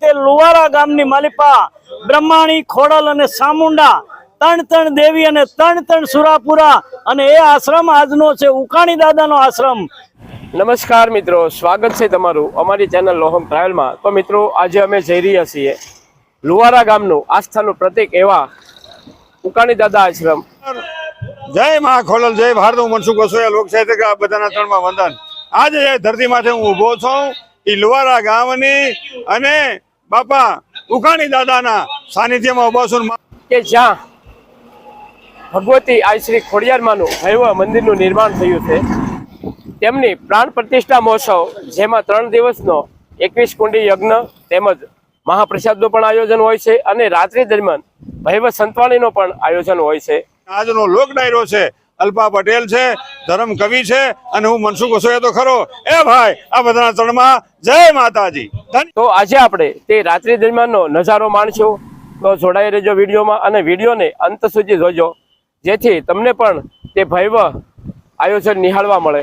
રીતે લુવારા ગામની માલિપા બ્રહ્માણી ખોડલ અને સામુંડા ત્રણ ત્રણ દેવી અને ત્રણ ત્રણ સુરાપુરા અને એ આશ્રમ આજનો છે ઉકાણી દાદાનો આશ્રમ. નમસ્કાર મિત્રો સ્વાગત છે તમારું અમારી ચેનલ લોહમ ટ્રાવેલમાં. તો મિત્રો આજે અમે જઈ રહ્યા છીએ લુવારા ગામનું આસ્થાનું પ્રતિક એવા ઉકાણી દાદા આશ્રમ. જય મહા ખોલલ જય ભારત હું મનસુખ વસોયા લોક સાહિત્ય આ બધાના ત્રણમાં વંદન. આજે ધરતી માથે હું ઊભો છું. એ લુવારા ગામની અને બાપા ઉકાણી દાદાના સાનિધ્યમાં ઊભા છું કે જ્યાં ભગવતી આઈ શ્રી ખોડિયારમાંનું ભૈરવ મંદિરનું નિર્માણ થયું છે તેમની પ્રાણ પ્રતિષ્ઠા મહોત્સવ જેમાં ત્રણ દિવસનો એકવીસ કુંડી યજ્ઞ તેમજ મહાપ્રસાદનું પણ આયોજન હોય છે અને રાત્રિ દરમિયાન ભૈરવ સંતવાણીનું પણ આયોજન હોય છે. આજનો લોક ડાયરો છે. અલ્પા પટેલ છે, ધરમ કવિ છે અને હું મનસુખ વસોયા તો ખરો. એ ભાઈ, આ બધાના ચરણમાં જય માતાજી. તો આજે આપણે તે રાત્રિ દરમિયાનનો નજારો માણશો. તો જોડાઈ રહેજો વિડીયોમાં અને વિડીયોને અંત સુધી જોજો. જેથી તમને પણ તે ભૈરવ આયોજન નિહાળવા મળે.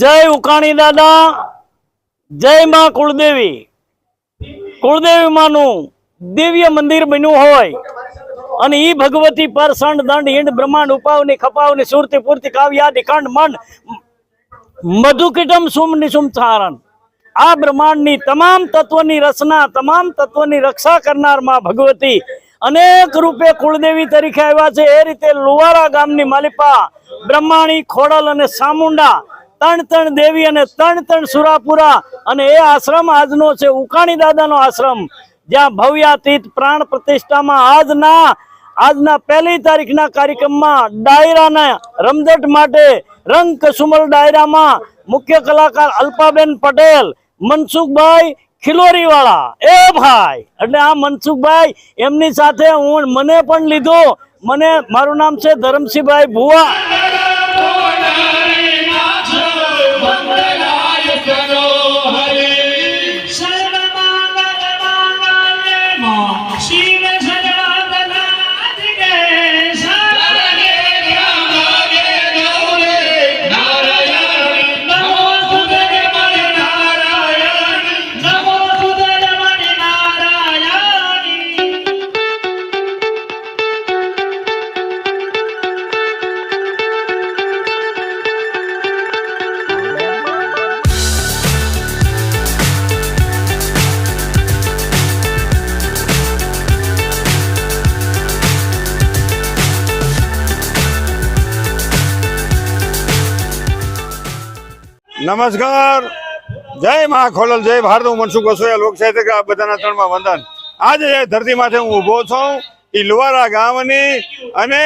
જય ઉકાણી દાદા, જય માં કુળદેવી. કુળદેવી માનું દિવ્ય મંદિર બન્યું હોય અને ઈ ભગવતી પર સંડ દંડ, હિંડ, બ્રહ્માંડ, ઉપાવની, ખપાવની, સુરતી, પૂર્તિ કાવ્યાદિ ખંડ, મંડ, મધુકીટમ, સુમ, નિસુમ ચારણ આ બ્રહ્માંડની તમામ તત્વની રચના, તમામ તત્વની રક્ષા કરનારમાં ભગવતી અનેક રૂપે કુળદેવી તરીકે આવ્યા છે. એ રીતે લુવારા ગામની માલિપા, બ્રહ્માણી, ખોડલ અને સામુંડા ત્રણ ત્રણ દેવી અને ત્રણ ત્રણ સુરાપુરા. અને એ આશ્રમ આજનો છે, ઉકાણી દાદાનો આશ્રમ, જ્યાં ભવ્યાતીત પ્રાણ પ્રતિષ્ઠામાં આજના આજના પહેલી તારીખના કાર્યક્રમમાં ડાયરાના રમઝટ માટે, રંગ કસુમલ ડાયરામાં મુખ્ય કલાકાર અલ્પાબેન પટેલ, મનસુખભાઈ ખિલોરીવાળા. એ ભાઈ, એટલે આ મનસુખભાઈ, એમની સાથે હું, મને પણ લીધો. મને, મારું નામ છે ધરમસિંહભાઈ ભુવા. નમસ્કાર. જય મા ખોલલ, જય ભારત હું મનસુખ વસોયા લોક સાહિત્ય આ બધાના ચરણમાં વંદન. આજે એ ધરતી માથે હું ઊભો છું એ લુવારા ગામની અને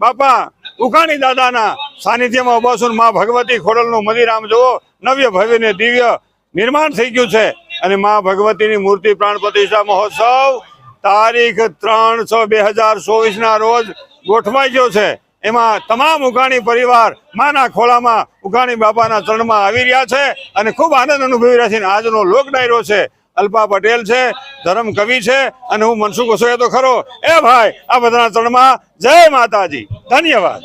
બાપા ઉકાણી દાદાના સાનિધ્યમાં ઊભો છું મા ભગવતી ખોડલનું મંદિર આમ જુઓ, નવ્ય, ભવ્ય ને દિવ્ય નિર્માણ થઈ ગયું છે. અને મા ભગવતીની મૂર્તિ પ્રાણ પ્રતિષ્ઠા મહોત્સવ તારીખ ત્રણ છ બે હજાર ચોવીસ ના રોજ ગોઠવાઈ ગયો છે. એમાં તમામ ઉઘાણી પરિવાર માના ખોલામાં ઉઘાણી બાપાના ચરણમાં આવી રહ્યા છે અને ખૂબ આનંદ અનુભવી રહ્યા છે. આજનો લોક ડાયરો છે, અલ્પા પટેલ છે, ધરમ કવિ છે અને હું મનસુખ વસોયા તો ખરો. એ ભાઈ, આ બધાના ચરણમાં જય માતાજી. ધન્યવાદ.